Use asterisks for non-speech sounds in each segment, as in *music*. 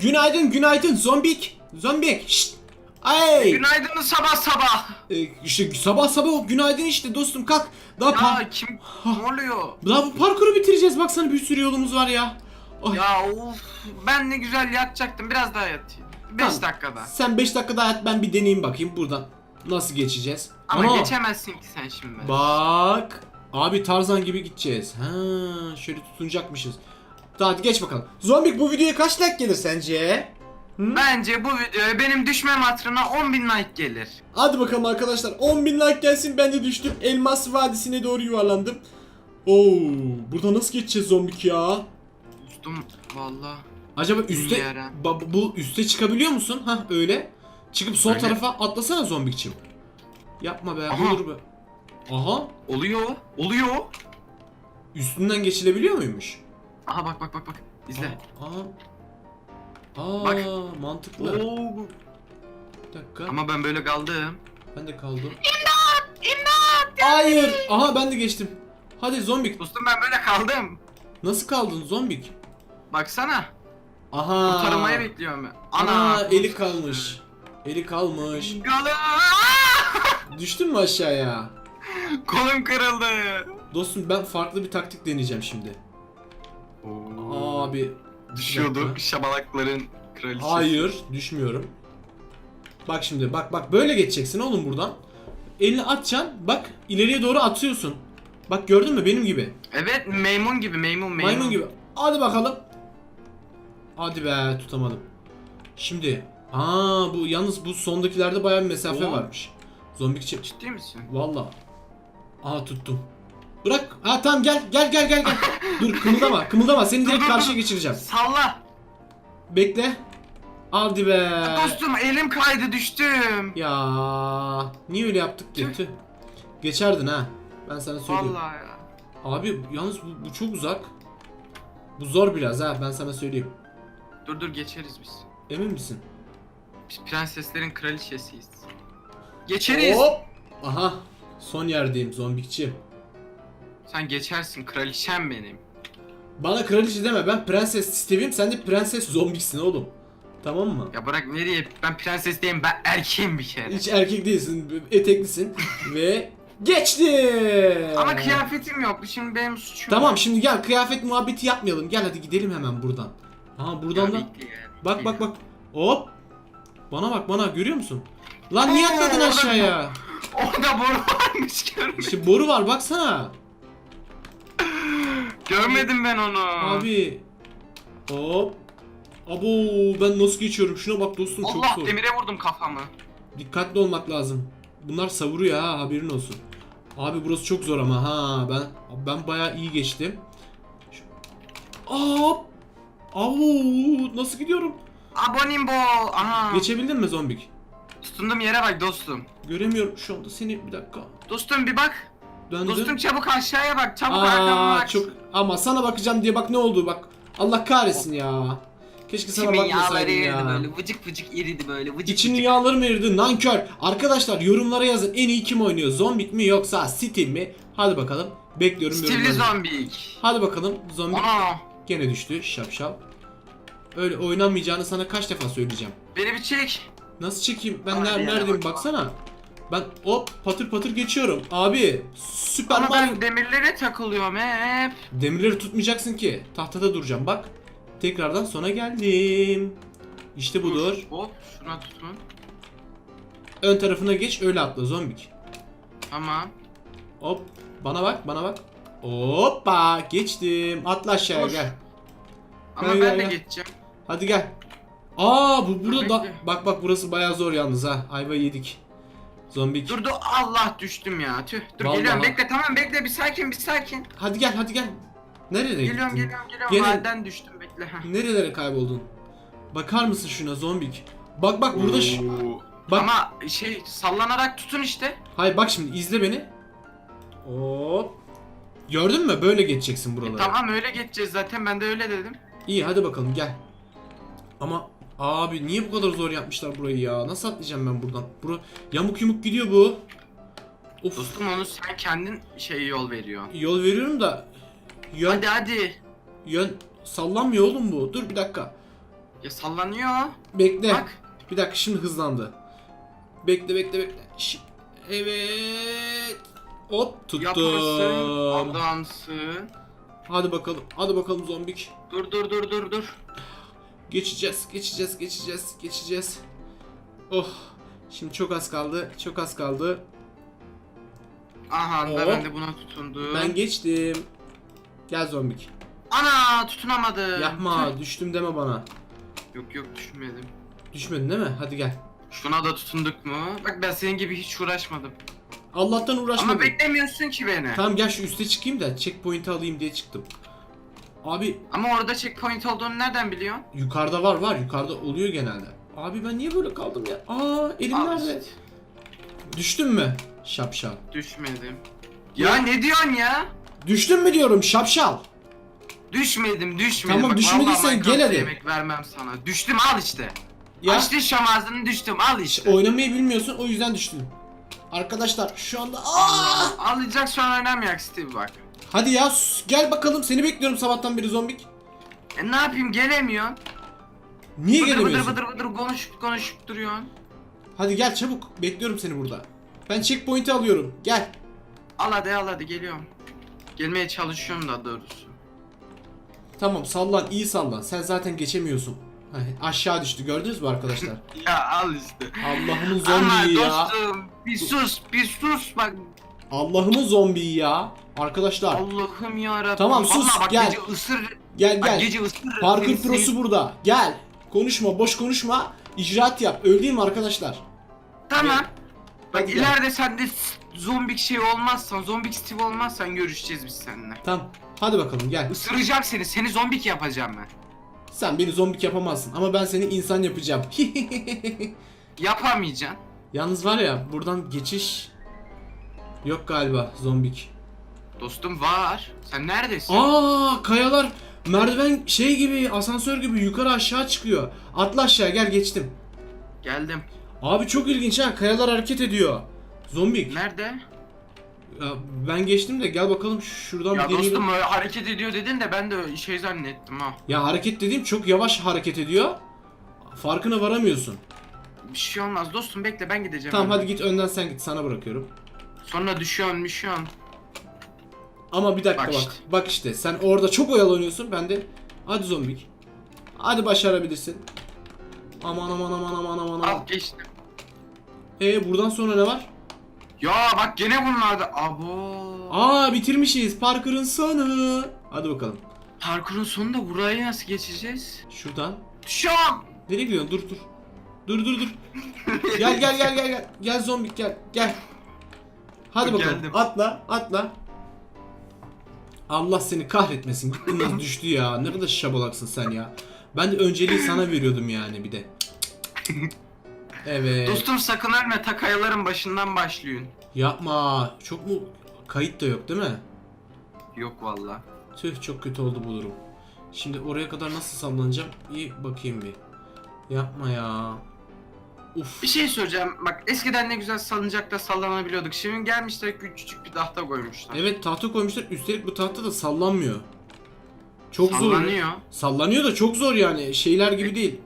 Günaydın günaydın zombik. Zombik. Şşt. Ay. Günaydın sabah sabah. Ee, işte sabah sabah günaydın işte dostum kalk. Daha, pa- Ya kim ne oluyor? daha bu parkuru bitireceğiz baksana bir sürü yolumuz var ya. Ay. Ya of ben ne güzel yatacaktım biraz daha yatayım. 5 Tamam. dakikada. Sen 5 dakika daha yat ben bir deneyeyim bakayım buradan. Nasıl geçeceğiz? Ama Aa, geçemezsin ki sen şimdi. Bak. Abi Tarzan gibi gideceğiz. Ha, şöyle tutunacakmışız. Tamam hadi geç bakalım. Zombik bu videoya kaç like gelir sence? Hı? Bence bu videoya benim düşmem hatırına 10.000 like gelir. Hadi bakalım arkadaşlar 10.000 like gelsin ben de düştüm. Elmas Vadisi'ne doğru yuvarlandım. Oo, burada nasıl geçeceğiz zombik ya? Düştüm valla. Acaba üste ba- bu üste çıkabiliyor musun? Ha öyle. Çıkıp sol Öyle. tarafa atlasana zombikçim. Yapma be Aha. olur be. Aha Oluyor. Oluyor. üstünden geçilebiliyor muymuş? Aha bak bak bak bak. İzle. Aa. Aa, Bak. mantıklı. Oo. Bir dakika. Ama ben böyle kaldım. Ben de kaldım. İmdat! İmdat! Hayır! Aha ben de geçtim. Hadi zombik. Dostum ben böyle kaldım. Nasıl kaldın zombik? Baksana. Aha. Kurtarılmayı bekliyorum ben. Ana eli kalmış. Eli kalmış. Kolum. *laughs* Düştün mü aşağıya? Kolum kırıldı. Dostum ben farklı bir taktik deneyeceğim şimdi. Abi Bir Düşüyordu dakika. şabalakların kraliçesi. hayır düşmüyorum. Bak şimdi bak bak böyle geçeceksin oğlum buradan. Elini atacaksın bak ileriye doğru atıyorsun. Bak gördün mü benim gibi. Evet maymun gibi maymun maymun. Maymun gibi. Hadi bakalım. Hadi be tutamadım. Şimdi. Aa bu yalnız bu sondakilerde bayağı bir mesafe Oo. varmış. Zombik Ciddi misin? Valla. Aa tuttum. Bırak. Ha tamam gel gel gel gel gel. *laughs* Dur kımıldama kımıldama seni direkt karşıya geçireceğim. Salla. Bekle. Hadi be. Dostum elim kaydı düştüm. Ya niye öyle yaptık ki? Tüh. Geçerdin ha. Ben sana söylüyorum. Vallahi ya. Abi yalnız bu, bu çok uzak. Bu zor biraz ha ben sana söyleyeyim. Dur dur geçeriz biz. Emin misin? Biz prenseslerin kraliçesiyiz. Geçeriz. Hop. Aha. Son yerdeyim zombikçi. Sen geçersin kraliçem benim. Bana kraliçe deme ben prenses Steve'im sen de prenses zombiksin oğlum. Tamam mı? Ya bırak nereye? Ben prenses değilim ben erkeğim bir kere. Hiç erkek değilsin, eteklisin *laughs* ve geçti. Ama kıyafetim yok. Bu şimdi benim suçum. Tamam şimdi gel kıyafet muhabbeti yapmayalım. Gel hadi gidelim hemen buradan. Aha buradan Ya da bekle ya, bak bak bak. Hop. Bana bak bana görüyor musun? Lan niye atladın aşağıya? Orada boru varmış görmedim. İşte boru var baksana. Görmedim ben onu. Abi. Hop. Abo ben nasıl geçiyorum? Şuna bak dostum çok Allah zor. demire vurdum kafamı. Dikkatli olmak lazım. Bunlar savuruyor ha haberin olsun. Abi burası çok zor ama ha ben ben bayağı iyi geçtim. Şu- Hop. Avu nasıl gidiyorum? Abonimbo. Aha. Geçebildin mi zombik? Tutundum yere bak dostum. Göremiyorum şu anda seni bir dakika. Dostum bir bak. Döndüm. Dostum çabuk aşağıya bak. Çabuk arkama Aa bak. çok ama sana bakacağım diye bak ne oldu bak. Allah kahretsin ya. Keşke sana İçimin yağları bakmasaydım eridi ya. böyle. Vıcık vıcık eridi böyle. Vıcık İçinin vıcık. yağları mı eridi? Nankör. Arkadaşlar yorumlara yazın. En iyi kim oynuyor? Zombik mi yoksa Steve mi? Hadi bakalım. Bekliyorum Stivli yorumlarınızı. zombik. Hadi bakalım. Zombik Ana. gene düştü. Şapşal. Öyle oynamayacağını sana kaç defa söyleyeceğim. Beni bir çek. Nasıl çekeyim? Ben Abi ner- neredeyim bak. baksana. Ben hop patır patır geçiyorum. Abi Ama ben demirlere takılıyorum hep. Demirleri tutmayacaksın ki. Tahtada duracağım bak. Tekrardan sona geldim. İşte budur. Hop şuna tutun. Ön tarafına geç öyle atla zombik. Tamam. Hop bana bak bana bak. Hoppa geçtim. Atla aşağıya Dur. gel. Ama Gel, ben gel, de gel. geçeceğim. Hadi gel. Aa bu burada da bekle. bak bak burası bayağı zor yalnız ha. Ayva yedik. Zombik. Dur dur Allah düştüm ya. Tüh. Dur Vallahi. geliyorum bekle tamam bekle bir sakin bir sakin. Hadi gel hadi gel. Nereye Geliyorum gittin? geliyorum geliyorum. Gene- düştüm bekle. Heh. Nerelere kayboldun? Bakar mısın şuna zombik? Bak bak burada ş- Oo. Bak. Ama şey sallanarak tutun işte. Hayır bak şimdi izle beni. Hop. Gördün mü? Böyle geçeceksin E, buraları. tamam öyle geçeceğiz zaten ben de öyle dedim. İyi hadi bakalım gel. Ama abi niye bu kadar zor yapmışlar burayı ya? Nasıl atlayacağım ben buradan? Bura yamuk yumuk gidiyor bu. Of. Dostum onu sen kendin şey yol veriyor. Yol veriyorum da yön Hadi hadi. yön sallanmıyor oğlum bu. Dur bir dakika. Ya sallanıyor. Bekle. Bak. Bir dakika şimdi hızlandı. Bekle bekle bekle. Şi- Evet. Hop tuttum. Yaparsın. Adamsın. Hadi bakalım. Hadi bakalım zombik. Dur dur dur dur dur. Geçeceğiz, geçeceğiz, geçeceğiz, geçeceğiz. Oh. Şimdi çok az kaldı. Çok az kaldı. Aha Hop. ben de buna tutundum. Ben geçtim. Gel zombik. Ana tutunamadım. Yapma, Tüh. düştüm deme bana. Yok yok düşünmedim. Düşmedin değil mi? Hadi gel. Şuna da tutunduk mu? Bak ben senin gibi hiç uğraşmadım. Allah'tan uğraşmadım. Ama beklemiyorsun ki beni. Tamam gel şu üste çıkayım da checkpoint'i alayım diye çıktım. Abi Ama orada checkpoint olduğunu nereden biliyorsun? yukarıda var var yukarıda oluyor genelde. Abi ben niye böyle kaldım ya? Aa elim Al nerede? işte. Düştün mü? Şapşal. Düşmedim. Ya ne diyorsun ya? Düştün mü diyorum şapşal. Düşmedim düşmedim. Tamam, Bak, düşmediysen vallahi gel Minecraft'ta hadi. yemek vermem sana. Düştüm al işte. Ya Açtın şam ağzını düştüm al işte. oynamayı bilmiyorsun o yüzden düştün. Arkadaşlar şu anda aa! Alacak şu an oynamayak Steve bak. Hadi ya sus, gel bakalım seni bekliyorum sabahtan beri zombik. E ne yapayım gelemiyor. Niye Bıdır bıdır gelemiyorsun? bıdır bıdır konuşup konuşup duruyorsun. Hadi gel çabuk bekliyorum seni burada. Ben checkpoint'i alıyorum gel. Al hadi al hadi geliyorum. Gelmeye çalışıyorum da doğrusu. Tamam sallan iyi sallan sen zaten geçemiyorsun. Heh, aşağı düştü gördünüz mü arkadaşlar? *laughs* Ya al işte. Allah'ımın Ama zombiyi ya. dostum bir sus bir sus bak. Allah'ımın zombiyi ya. Arkadaşlar Allah'ım ya Tamam, sus, bak gel. gece ısır. gel Bak gel. gece ısır. Parkur prosu burada. Gel. Konuşma boş konuşma. İcraat yap. Mi arkadaşlar? Tamam. Gel. Bak Hadi gel. ileride sen de zombik şey olmazsan, zombik Steve olmazsan görüşeceğiz biz seninle. Tamam. Hadi bakalım gel. Isıracağım seni, seni zombik yapacağım ben. Sen beni zombik yapamazsın ama ben seni insan yapacağım. *laughs* Yapamayacaksın. Yalnız var ya buradan geçiş yok galiba zombik. Dostum var. Sen neredesin? Aa kayalar merdiven şey gibi asansör gibi yukarı aşağı çıkıyor. Atla aşağı gel geçtim. Geldim. Abi çok ilginç ha kayalar hareket ediyor. Zombik. Nerede? Ya ben geçtim de gel bakalım şuradan Ya bir deneyelim. dostum öyle hareket ediyor dedin de ben de şey zannettim ha. Ya hareket dediğim çok yavaş hareket ediyor. Farkına varamıyorsun. Bir şey olmaz dostum bekle ben gideceğim. Tamam hadi git önden sen git sana bırakıyorum. Sonra düşüyorsun düşüyorsun. Ama bir dakika Bak bak. işte. Bak işte sen orada çok oyalanıyorsun ben de hadi zombik. Hadi başarabilirsin. Aman aman aman aman aman aman. Al geçtim. E buradan sonra ne var? Ya bak gene bunlarda. Abo. Aa bitirmişiz parkurun sonu. Hadi bakalım. Parkurun sonunda burayı nasıl geçeceğiz? Şuradan. Düşüyorum. Nereye gidiyorsun? Dur dur. Dur dur dur. gel gel gel gel gel. Gel zombik gel. Gel. Hadi bakalım. Geldim. Atla atla. Allah seni kahretmesin. Gittin nasıl *laughs* düştü ya. Ne kadar şabalaksın sen ya. Ben de önceliği sana veriyordum yani bir de. Evet. Dostum sakın ölme ta kayaların başından başlıyorsun. Yapma. Çok mu kayıt da yok değil mi? Yok valla. Tüh çok kötü oldu bu durum. Şimdi oraya kadar nasıl sallanacağım? İyi bakayım bir. Yapma ya. Uf. Bir şey söyleyeceğim. Bak eskiden ne güzel salıncakta sallanabiliyorduk. Şimdi gelmişler küçücük bir tahta koymuşlar. Evet tahta koymuşlar. Üstelik bu tahta da sallanmıyor. Çok zor. Sallanıyor. Sallanıyor da çok zor yani. Şeyler gibi değil.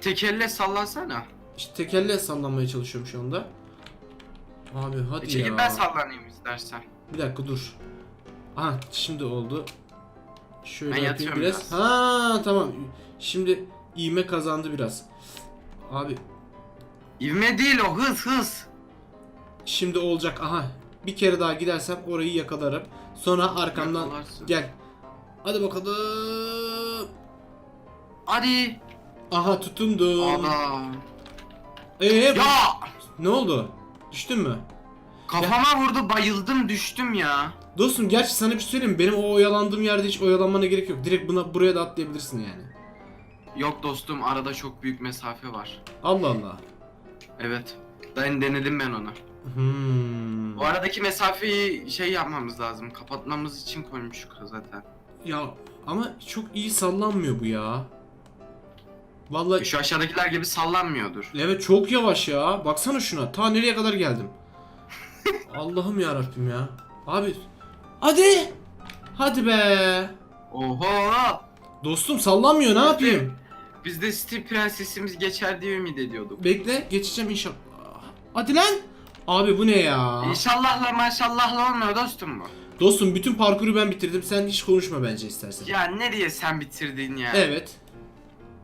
Tek elle sallansana. İşte tekelle sallanmaya çalışıyorum şu anda. Abi hadi E çekil ya. ben sallanayım istersen. Bir dakika dur. Aha şimdi oldu. Şöyle Ben yapayım yatıyorum biraz. biraz. Ha tamam. Şimdi iğme kazandı biraz. Abi İvme değil o hız hız. şimdi olacak. Aha. Bir kere daha gidersem orayı yakalarım. Sonra arkamdan Yakalarsın. gel. Hadi bakalım. Hadi. Aha tutundum. Adam. Ee bu- Ya ne oldu? Düştün mü? kafama vurdu bayıldım düştüm ya. Dostum gerçi sana bir şey söyleyeyim mi? Benim o oyalandığım yerde hiç oyalanmana gerek yok. Direkt buna buraya da atlayabilirsin yani. Yok dostum arada çok büyük mesafe var. Allah Allah. Evet. Ben denedim ben onu. Hmm. Bu aradaki mesafeyi şey yapmamız lazım. Kapatmamız için koymuşuk zaten. Ya ama çok iyi sallanmıyor bu ya. Vallahi Şu aşağıdakiler gibi sallanmıyordur. evet çok yavaş ya. Baksana şuna. Ta nereye kadar geldim. *laughs* Allah'ım ya Rabbim ya. Abi hadi. Hadi be. Oho! Dostum sallanmıyor ne yapayım? Biz de Steve prensesimiz geçer diye ümit ediyorduk. Bekle geçeceğim inşallah. Hadi lan. Abi bu ne ya? İnşallahla maşallahla olmuyor dostum bu. Dostum bütün parkuru ben bitirdim. Sen hiç konuşma bence istersen. Ya nereye sen bitirdin ya? Evet.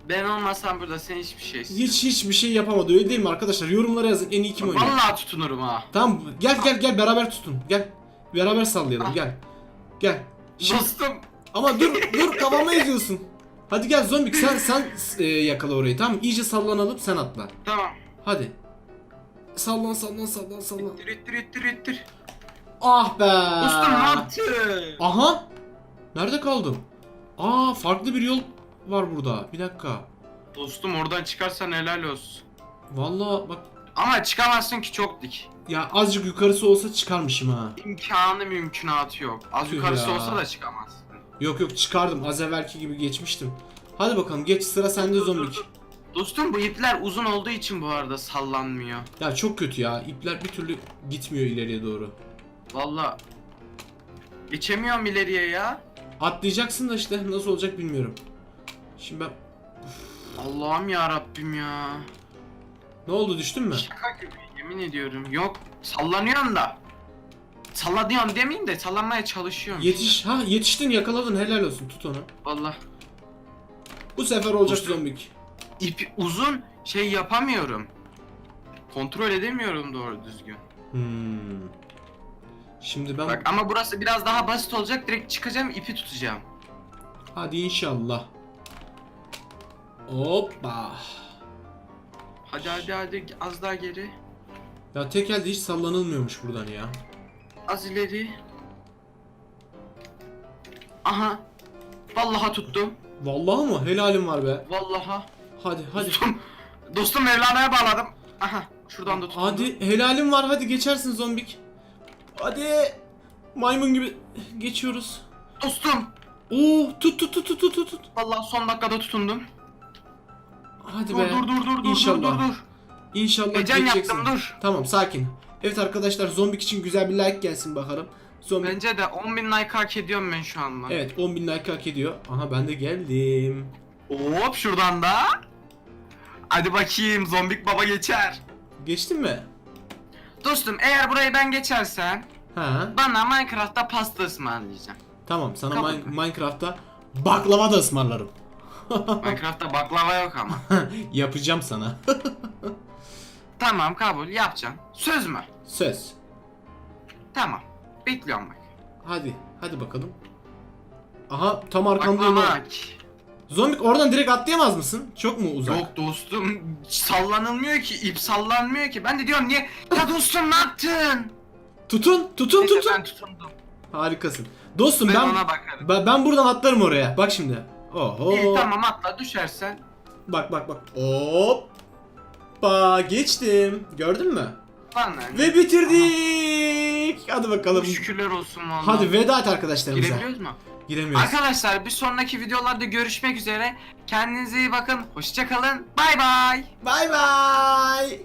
Ben olmasam burada sen hiçbir şeysin. Hiç hiçbir şey yapamadı öyle değil mi arkadaşlar? Yorumlara yazın en iyi kim oynuyor. Vallahi tutunurum ha. Tamam gel gel gel beraber tutun. Gel. Beraber sallayalım Ah. gel. Gel. Şimdi, Dostum. ama dur dur kafama eziyorsun. Hadi gel zombik sen sen e, yakala orayı tamam mı? İyice sallanalım sen atla. Tamam. Hadi. Sallan sallan sallan sallan. İttir ittir ittir ittir. Ah be. Dostum ne yaptın? Aha. Nerede kaldım? Aa farklı bir yol var burada. Bir dakika. Dostum oradan çıkarsan helal olsun. Vallahi bak Ama çıkamazsın ki çok dik. ya azıcık yukarısı olsa çıkarmışım ha. İmkanı mümkünatı yok. Az Tüh yukarısı ya. olsa da çıkamazsın. Yok yok çıkardım. Az evvelki gibi geçmiştim. Hadi bakalım geç sıra sende zombik. Dostum bu ipler uzun olduğu için bu arada sallanmıyor. Ya çok kötü ya. İpler bir türlü gitmiyor ileriye doğru. Valla. Geçemiyorum ileriye ya. Atlayacaksın da işte nasıl olacak bilmiyorum. Şimdi ben... Allah'ım ya Rabbim ya. Ne oldu düştün mü? Şaka gibi yemin ediyorum. Yok sallanıyorum da. Sallanıyorum demeyeyim de sallanmaya çalışıyorum. Yetiş ha yetiştin yakaladın helal olsun tut onu. Valla. Bu sefer olacak zombik. İp uzun şey yapamıyorum. Kontrol edemiyorum doğru düzgün. Hmm. Şimdi ben Bak ama burası biraz daha basit olacak. Direkt çıkacağım ipi tutacağım. hadi inşallah. Hoppa. Hadi hadi hadi az daha geri. Ya tek elde hiç sallanılmıyormuş buradan ya. Az ileri. Aha. Vallahi tuttum. Vallahi mı? Helalim var be. Vallahi. Hadi hadi. Dostum. Mevlana'ya bağladım. Aha. Şuradan da tuttum. Hadi helalim var hadi geçersin zombik. Hadi. Maymun gibi geçiyoruz. Dostum. Oo tut tut tut tut tut tut. Vallahi son dakikada tutundum. Hadi Dur be. dur dur dur dur İnşallah. dur dur. İnşallah Heyecan geçeceksin. yaptım dur. Tamam sakin. Evet arkadaşlar zombik için güzel bir like gelsin bakalım. Zombik. Bence de 10.000 like hak ediyorum ben şu anda. Evet 10.000 like hak ediyor. Aha ben de geldim. Hop şuradan da. Hadi bakayım zombik baba geçer. Geçtin mi? Dostum eğer burayı ben geçersem Ha. bana Minecraft'ta pasta ısmarlayacağım. Tamam sana. Min- Minecraft'ta baklava da ısmarlarım. *laughs* Minecraft'ta baklava yok ama. *laughs* Yapacağım sana. *laughs* tamam kabul yapacağım. Söz mü? Söz. Tamam. Bekliyorum bak. Hadi. Hadi bakalım. Aha tam arkamdayım. Baklava. ha. Zombik oradan direkt atlayamaz mısın? Çok mu uzak? Yok dostum sallanılmıyor ki ip sallanmıyor ki. Ben de diyorum niye? Ya dostum ne yaptın? Tutun, tutun, Neyse, tutun. ben tutundum. Harikasın. Dostum Ben, ben ona bakarım. ben, ben buradan atlarım oraya. Bak şimdi. Oho. İyi tamam atla düşersen. Bak bak bak. Hoppa geçtim. Gördün mü? Bana ne? Ve bitirdik. Hadi bakalım. Şükürler olsun valla. Hadi veda et arkadaşlarımıza. Girebiliyoruz mu? Giremiyoruz. Arkadaşlar bir sonraki videolarda görüşmek üzere. Kendinize iyi bakın. Hoşçakalın. Bay bay. Bay bay.